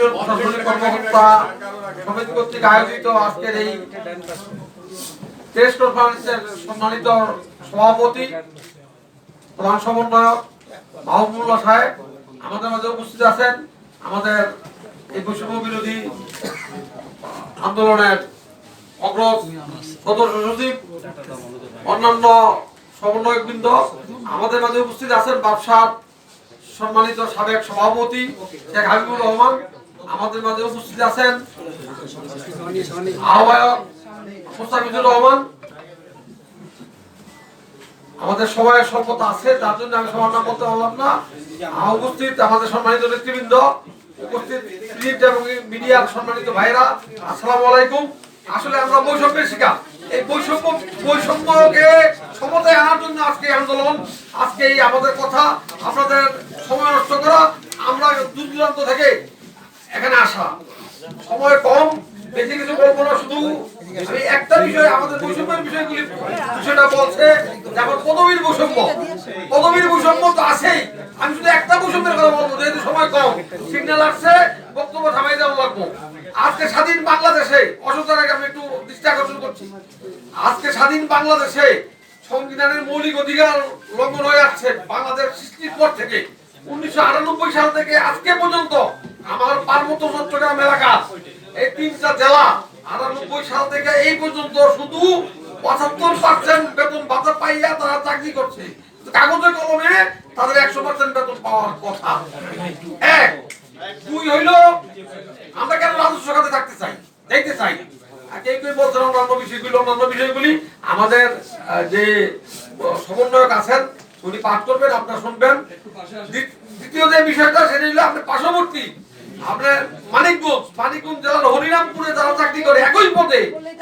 Union প্রশাসনিক কর্মকর্তা সমিতি কর্তৃক আয়োজিত আজকের এই প্রেস কনফারেন্সের সম্মানিত সভাপতি, প্রধান সমন্বয়ক মাহবুবুল্লাহ সাহেব আমাদের মাঝে উপস্থিত আছেন। আমাদের এই বৈষম্য বিরোধী আন্দোলনের সচিব, অন্যান্য আমাদের মাঝে উপস্থিত আছেন। সম্মানিত সাবেক সভাপতি শেখ হাবিবুর রহমান। আমাদের মাঝে উপস্থিত আছেন আহ্বায়ক রহমান। আমাদের সবাই স্বল্পতা আছে, তার জন্য আমি সবার নাম বলতে পারলাম না। উপস্থিত আমাদের সম্মানিত নেতৃবৃন্দ, উপস্থিত প্রিন্ট এবং মিডিয়ার সম্মানিত ভাইরা আসসালামু আলাইকুম। আসলে আমরা বৈষম্যের শিকার। এই বৈষম্য, বৈষম্যকে সমতায় আনার জন্য আজকে আন্দোলন, আজকে এই আমাদের কথা, আপনাদের সময় নষ্ট করা, আমরা দূর দূরান্ত থেকে এখানে আসা। সময় কম, বেশি কিছু বলব না, শুধু আমি একটা বিষয়, আমাদের বৈষম্যের বিষয়গুলি বিষয়টা বলছে যেমন পদবীর বৈষম্য। পদবীর বৈষম্য তো আছেই। আমি শুধু একটা বৈষম্যের কথা বলব, যেহেতু সময় কম। সিগন্যাল আসছে, বক্তব্য থামাই দেওয়া লাগবো। আজকে স্বাধীন বাংলাদেশে আগে আমি একটু দৃষ্টি আকর্ষণ করছি। আজকে স্বাধীন বাংলাদেশে সংবিধানের মৌলিক অধিকার লঙ্ঘন হয়ে আসছে বাংলাদেশ সৃষ্টির পর থেকে। উনিশশো আটানব্বই সাল থেকে আজকে পর্যন্ত আমার পার্বত্য চট্টগ্রাম এলাকা, এই তিনটা জেলা আটানব্বই সাল থেকে এই পর্যন্ত শুধু পঁচাত্তর পার্সেন্ট বেতন ভাতা পাইয়া তারা চাকরি করছে। কাগজে কলমে তাদের একশো পার্সেন্ট বেতন পাওয়ার কথা। এক। দুই হইল, আমরা কেন রাজস্ব খাতে থাকতে চাই, দেখতে চাই। অন্যান্য বিষয়গুলি অন্যান্য বিষয়গুলি আমাদের যে সমন্বয়ক আছেন উনি পাঠ করবেন, আপনারা শুনবেন। দ্বিতীয় যে বিষয়টা, সেটা হলো আপনার পার্শ্ববর্তী, আপনার মানিকগঞ্জ মানিকগঞ্জ জেলার হরিরামপুরে যারা চাকরি করে, একই পদে,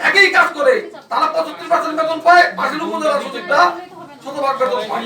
একই কাজ করে, তারা পঁচাত্তর পার্সেন্ট বেতন পায় পাশের উপজেলা সচিবরা শতভাগ বেতন পায়।